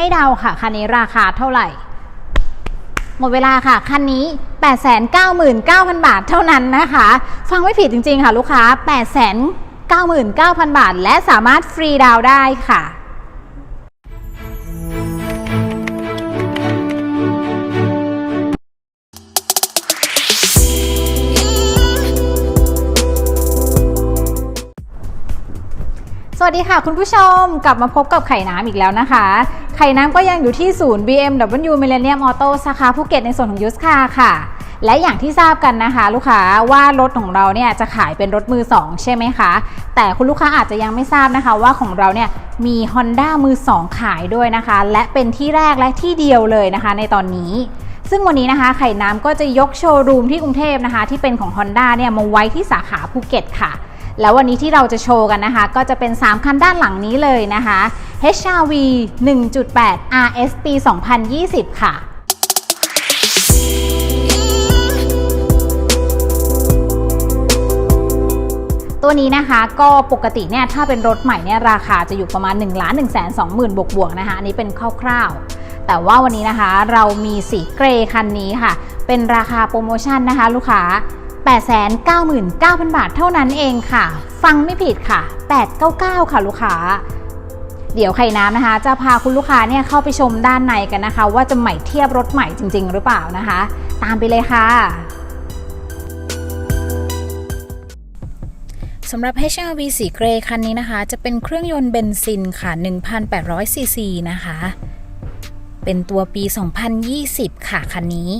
ให้เดาค่ะคันนี้ราคาเท่าไหร่ หมดเวลาค่ะคันนี้ 899,000 บาทเท่านั้นนะคะ ฟังไม่ผิดจริง ๆ ค่ะลูกค้า 899,000 บาท และสามารถฟรีดาวได้ค่ะ สวัสดีค่ะคุณผู้ชมกลับมาพบกับไข่น้ำอีกแล้วนะคะ ไข่น้ำก็ยังอยู่ที่ศูนย์ BMW Millennium Auto สาขาภูเก็ตในส่วนของยูสคาค่ะ และอย่างที่ทราบกันนะคะ ลูกค้าว่ารถของเราเนี่ยจะขายเป็นรถมือ 2 ใช่ไหมคะ แต่คุณลูกค้าอาจจะยังไม่ทราบนะคะว่าของเราเนี่ยมี Honda มือ 2 ขายด้วยนะคะ และเป็นที่แรกและที่เดียวเลยนะคะ ในตอนนี้ซึ่งวันนี้นะคะไข่น้ำก็จะยกโชว์รูมที่กรุงเทพนะคะ ที่เป็นของ Honda เนี่ยมาไว้ที่สาขาภูเก็ตค่ะ แล้ววันนี้ที่เราจะโชว์กันนะคะ ก็จะเป็น 3 คันด้านหลังนี้เลยนะคะ HRV 1.8 RS ปี 2020 ค่ะตัวนี้นะคะก็ปกติเนี่ยถ้าเป็นรถใหม่เนี่ยราคาจะอยู่ประมาณ1 1 2 0 0 0 0 บวกบวกๆนะคะอันนี้เป็นคร่าวๆ แต่ว่าวันนี้นะคะเรามีสีเกรย์คันนี้ค่ะ เป็นราคาโปรโมชั่นนะคะ ลูกค้า 899,000 บาทเท่านั้นเองค่ะ ฟังไม่ผิดค่ะ 899 ค่ะลูกค้า เดี๋ยวไข่น้ำนะคะ จะพาคุณลูกค้าเนี่ยเข้าไปชมด้านในกันนะคะ ว่าจะใหม่เทียบรถใหม่จริง ๆ หรือเปล่านะคะ ตามไปเลยค่ะสำหรับ HRV สีเกรย์คันนี้นะคะ จะเป็นเครื่องยนต์เบนซินค่ะ 1,800ซีซีนะคะ เป็นตัวปี 2020 ค่ะ คันนี้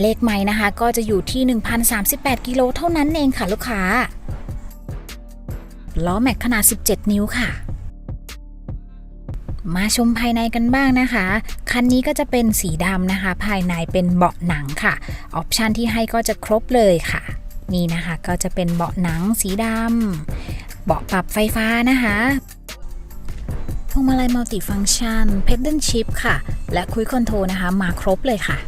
เลขไม้นะคะ ก็จะอยู่ที่ 1,038 กิโลเท่านั้นเองค่ะลูกค้า ล้อแม็กขนาด 17 นิ้วค่ะ มาชมภายในกันบ้างนะคะ คันนี้ก็จะเป็นสีดำนะคะ ภายในเป็นเบาะหนังค่ะ ออปชันที่ให้ก็จะครบเลยค่ะ นี่นะคะก็จะเป็นเบาะหนังสีดำเบาะปรับไฟฟ้านะคะพวงมาลัยมัลติฟัง c t ชันเพดเดิลชิพค่ะ และคุยคอนโทรนะคะ มาครบเลยค่ะ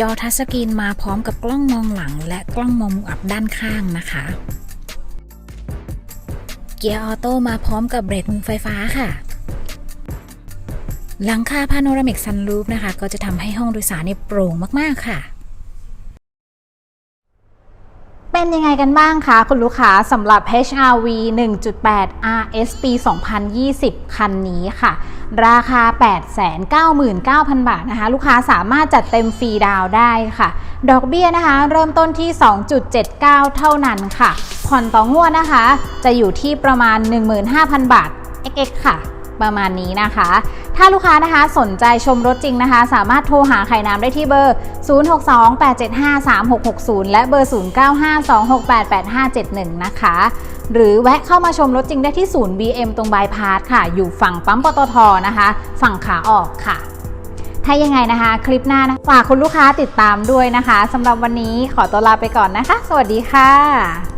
จอทัชสกรีนมาพร้อมกับกล้องมองหลัง และกล้องมองมุมอับด้านข้างนะคะ เกียร์ออโต้มาพร้อมกับเบรกมือไฟฟ้าค่ะ หลังคาพาโนรามิกซันรูฟนะคะ ก็จะทำให้ห้องโดยสารเนี่ยโปร่งมากๆค่ะ เป็นยังไงกันบ้างคะคุณลูกค้าสำหรับ HRV 1.8 RS ปี 2020 คันนี้ค่ะ ราคา 899,000 บาทนะคะ ลูกค้าสามารถจัดเต็มฟรีดาวได้ค่ะ ดอกเบี้ยนะคะ เริ่มต้นที่ 2.79 เท่านั้นค่ะ ผ่อนต่องวดนะคะ จะอยู่ที่ประมาณ 15,000 บาท XX ค่ะ ประมาณนี้นะคะ ถ้าลูกค้านะคะสนใจชมรถจริงนะคะ สามารถโทรหาไข่น้ำได้ที่เบอร์ 0628753660 และเบอร์ 0952688571 นะคะ หรือแวะเข้ามาชมรถจริงได้ที่ศูนย์ BM ตรงบายพาสค่ะ อยู่ฝั่งปั๊มปตทนะคะ ฝั่งขาออกค่ะ ถ้ายังไงนะคะ คลิปหน้านะฝากคุณลูกค้าติดตามด้วยนะคะสำหรับวันนี้ขอตัวลาไปก่อนนะคะ สวัสดีค่ะ